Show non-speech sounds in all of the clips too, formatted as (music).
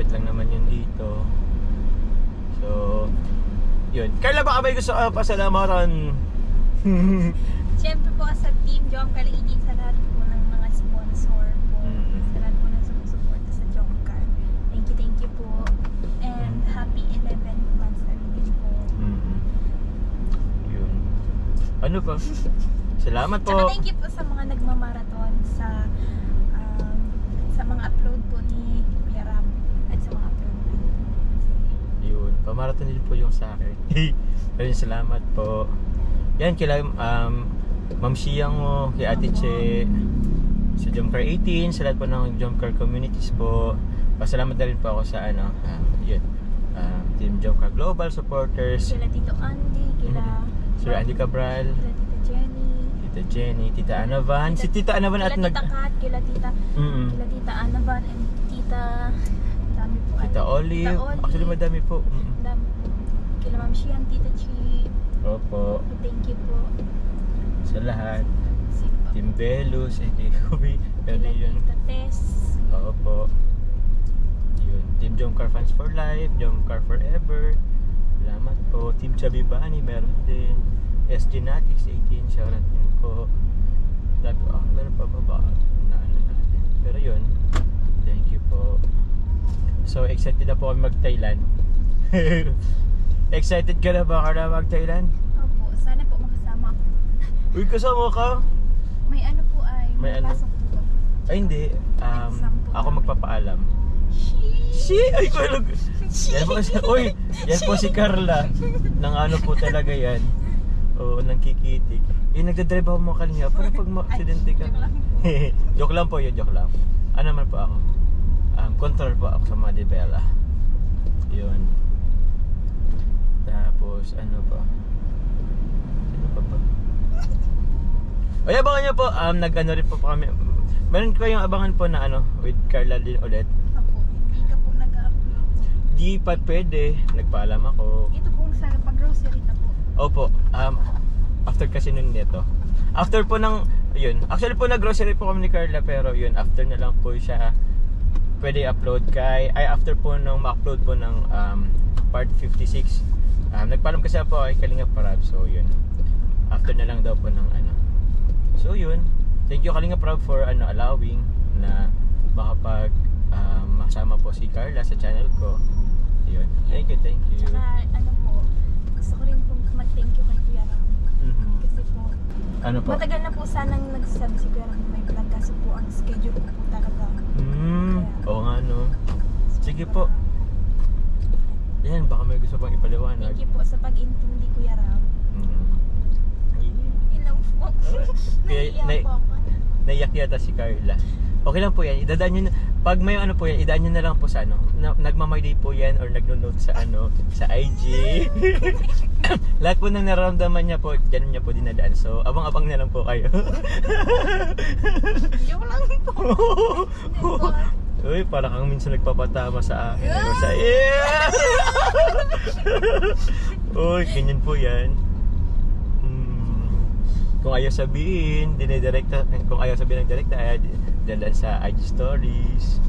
malapit lang naman yun dito. So, yun. Carla, baka may gusto ka pasalamatan? (laughs) Siyempre po sa Team Jom Kalaigin sa lahat po ng mga sponsor po. Mm. Sa lahat po ng sumusuporta sa Jomcar. Thank you, thank you po. And happy 11 months na rin po. Mm. Yun. Ano pa? (laughs) Salamat po. Tsaka thank you po sa mga nagmamarathon sa um, sa mga upload po ni Kuya Ram at sa mga upload po ni Yun. Pamarathon din po yung sa akin. (laughs) Ayun, salamat po. Yan, kila um, Ma'am Siyang mo, kay Ate Che, sa Jumcar 18, sa lahat po ng Jumcar communities po. Pasalamat na rin po ako sa ano, um, yun, um, Team Jumcar Global Supporters, Kila Tito Andy, kila Sir Andy Cabral, kila Tita Jenny, Tita Jenny, Tita Anavan, si Tita Anavan at kila nag... Tita Kat, kila Tita Mm-mm. kila Tita Anavan and Tita dami po Tita Olive, Tita Olive. actually madami po. Dami po. Kila Ma'am Shian, Tita Chi. Opo, Thank you po. sa lahat. Si Team Belus, eh, kay Kubi, Kila yun. Tita Tess. Opo. Yun. Team Jomcar Fans for Life, Jomcar Forever. Salamat po. Team Chubby Bunny, meron din. S Genetics 18, shoutout din po. Sabi ko, ah, meron pa ba ba? Na ano natin. Pero yun, thank you po. So, excited na po kami mag-Thailand. (laughs) excited ka na ba na mag-Thailand? Opo, sana po makasama ako. Uy, kasama ka? May ano po ay, May ano? pasok po. Ay, hindi. Um, ako magpapaalam. Si, ay ko lang. Yan po si, oy, yan po si Carla. Nang ano po talaga yan. Oo, nang kikitik. Eh, nagdadrive ako mga kalinga. Para pag ma-aksidente ka. joke lang po. (laughs) joke lang po yun, joke lang. Ano naman po ako? Um, control po ako sa mga debela. Yun. Tapos, ano pa? Ano pa pa? Ay, abangan nyo po. Um, nag-ano rin po pa kami. Meron ko yung abangan po na ano, with Carla din ulit. Opo, hindi ka po nag-upload. Di pa pwede. Nagpaalam ako. Ito pong sa pag-grocery na po. Opo. Um, after kasi nun nito. After po ng, yun. Actually po nag-grocery po kami ni Carla pero yun, after na lang po siya pwede upload kay, ay after po nung ma-upload po ng um, part 56. Um, nagpaalam kasi po kay Kalinga Parab. So yun. After na lang daw po ng ano. So yun. Thank you Kalinga Parab for ano allowing na makapag um, masama po si Carla sa channel ko. Yun. Thank you, thank you. Tsaka ano po, gusto ko rin pong mag-thank you kay Kuya Ram. Mhm. Kasi po, Ano po? matagal na po sanang nagsasabi si Kuya Ram may vlog kaso po ang schedule ko po talaga. Hmm, oo nga no. Sige po. Yan, baka may gusto pang ipaliwanag. Thank you po sa pag-intindi Kuya Ram. Mm. Hello po. (laughs) Kaya- Naiiyak nai- po ako. Naiyak yata si Carla. Okay lang po yan. Idadaan nyo na, pag may ano po yan, idaan nyo na lang po sa ano. Na, nagmamay po yan or nagno-note sa ano, sa IG. (laughs) Lahat po ng nararamdaman niya po, dyan niya po dinadaan. So, abang-abang na lang po kayo. Joke lang po. (laughs) Uy, para kang minsan nagpapatama sa akin. Pero sa yeah! (laughs) Uy, ganyan po yan. Hmm, kung ayaw sabihin, dinidirekta, kung ayaw sabihin ng direkta, ay dalan sa IG stories.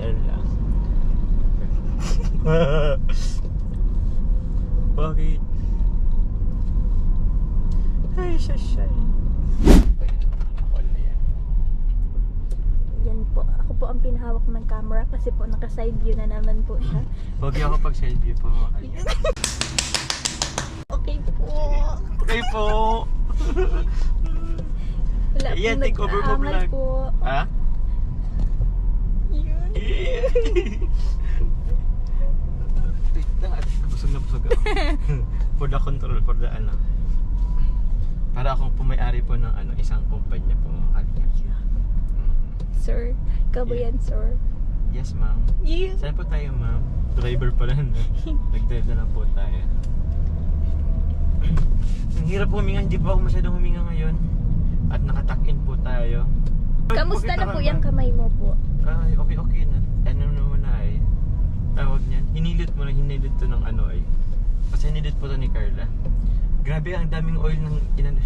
Meron lang. (laughs) Bakit? Ay. Yan po. Po ang pinahawak ng camera kasi po naka-side view na naman po siya. Huwag ako pag selfie po mga kanya. (laughs) Okay po. Okay po. Wala Ayan, pong take over mo vlog. po. Ha? Yun. At busog na busog ako. (laughs) for the control, for the ano. Para akong pumayari po ng ano, isang kumpanya po mga kanya. Sir, ikaw ba Yeah. yan, sir? Yes, ma'am. Yeah. Saan po tayo, ma'am? Driver pala na. (laughs) Nag-drive na lang po tayo. Ang hirap huminga, hindi po ako masyadong huminga ngayon. At nakatuck-in po tayo. Kamusta na po yung kamay mo po? Ay, okay, okay na. Ano naman na ay. Tawag niyan. Hinilot mo na, hinilot to ng ano ay. Kasi hinilot po to ni Carla. Grabe, ang daming oil ng inan...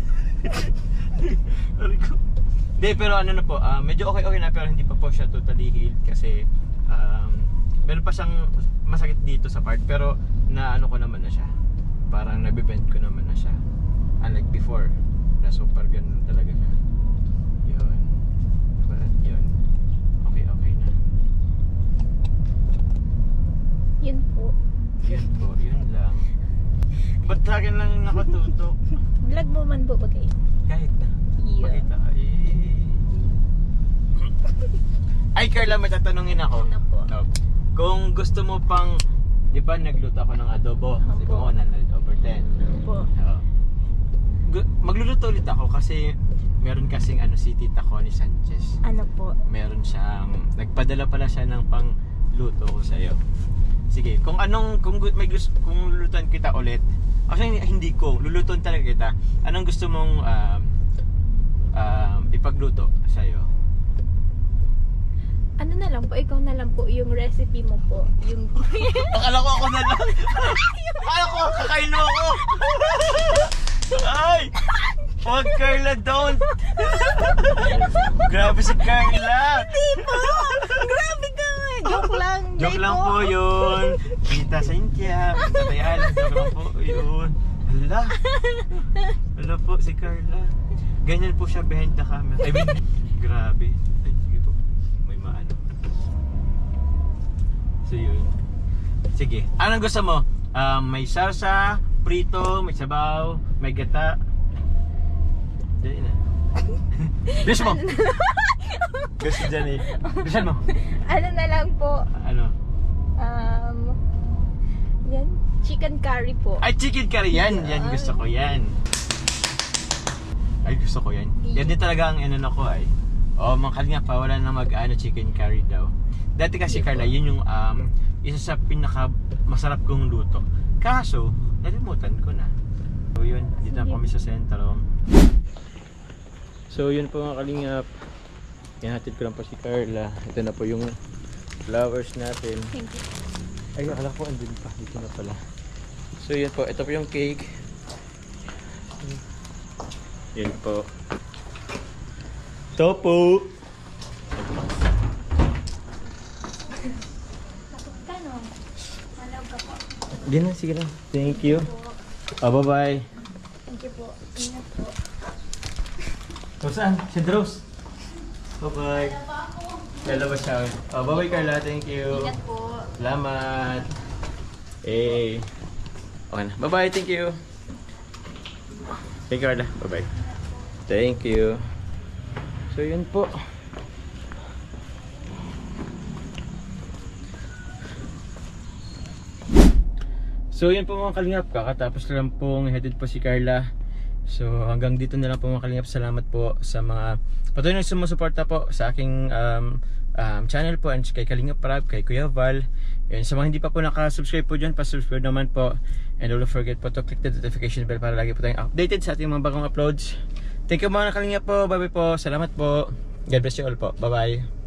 Aray (laughs) ko. Hindi, pero ano na po, ah, medyo okay-okay na pero hindi pa po siya totally healed kasi ah, meron pa siyang masakit dito sa part pero na ano ko naman na siya. Parang nabibend ko naman na siya. Unlike before, na super ganun talaga siya. Yun. But yun. Okay, okay na. Yun po. Yun po, yun lang. Ba't sa akin lang nakatutok? Vlog mo man po ba kayo? Kahit na. Yeah. Pakita. Eh. Ay, Carla, may tatanungin ako. Ano po? No. Kung gusto mo pang, di ba nagluto ako ng adobo? Di ba nanal over 10? Ano po? Oo. Magluluto ulit ako kasi meron kasing ano si Tita Connie Sanchez. Ano po? Meron siyang, nagpadala pala siya ng pang luto ko sa iyo. Sige, kung anong, kung may gusto, kung lulutuan kita ulit, actually hindi ko, lulutuan talaga kita. Anong gusto mong um, um, ipagluto sa iyo? Ano na lang po, ikaw na lang po yung recipe mo po. Yung (laughs) Akala ko ako na lang. Akala ko kakain mo ako. Ay! Wag Carla, don't! Grabe si Carla! Grabe ka nga! Joke lang! Joke lang po yun. Kita Cynthia. Kita Tayala. Joke lang po yun. Hala. Hala po si Carla. Ganyan po siya behind the camera. I mean, (laughs) grabe. Ay, sige po. May maano. So yun. Sige. Anong gusto mo? Um, may salsa, prito, may sabaw, may gata. Dali na. (laughs) Bilis mo! (laughs) Gusto dyan eh. Bilisan mo. Ano na lang po, Ano? um, yan, chicken curry po. Ay, chicken curry. Yan, Yan. gusto ko yan. Ay, gusto ko yan. Yan din talaga ang inano ko ay. Oh, mga kalinga pa, wala na mag-ano chicken curry daw. Dati kasi Carla, yun yung um, isa sa pinaka masarap kong luto. Kaso, nalimutan ko na. So yun, dito na kami sa sentro. So yun po mga kalingap. Ihatid ko lang po si Carla. Ito na po yung flowers natin. Thank you. Ay, akala ko andun pa. Dito na pala. So, yun po. Ito po yung cake. Yun po. Ito po. Yan na, sige lang. Thank you. Oh, bye-bye. Thank you po. Ingat po. O, saan? St. Rose. Bye-bye. Lalabas siya. Oh, bye-bye, Carla. Thank you. Ingat po. Salamat. Eh. Okay na. Bye-bye. Thank you. Thank you, Carla. Bye-bye. Thank you. So, yun po. So, yun po mga kalingap. Kakatapos lang pong headed po si Carla. So, hanggang dito na lang po mga kalingap. Salamat po sa mga patuloy na sumusuporta po sa aking um, um, channel po and kay Kalingap Prab, kay Kuya Val. And sa mga hindi pa po nakasubscribe po dyan, pasubscribe naman po. And don't forget po to click the notification bell para lagi po tayong updated sa ating mga bagong uploads. Thank you mga kalingap po. Bye bye po. Salamat po. God bless you all po. Bye bye.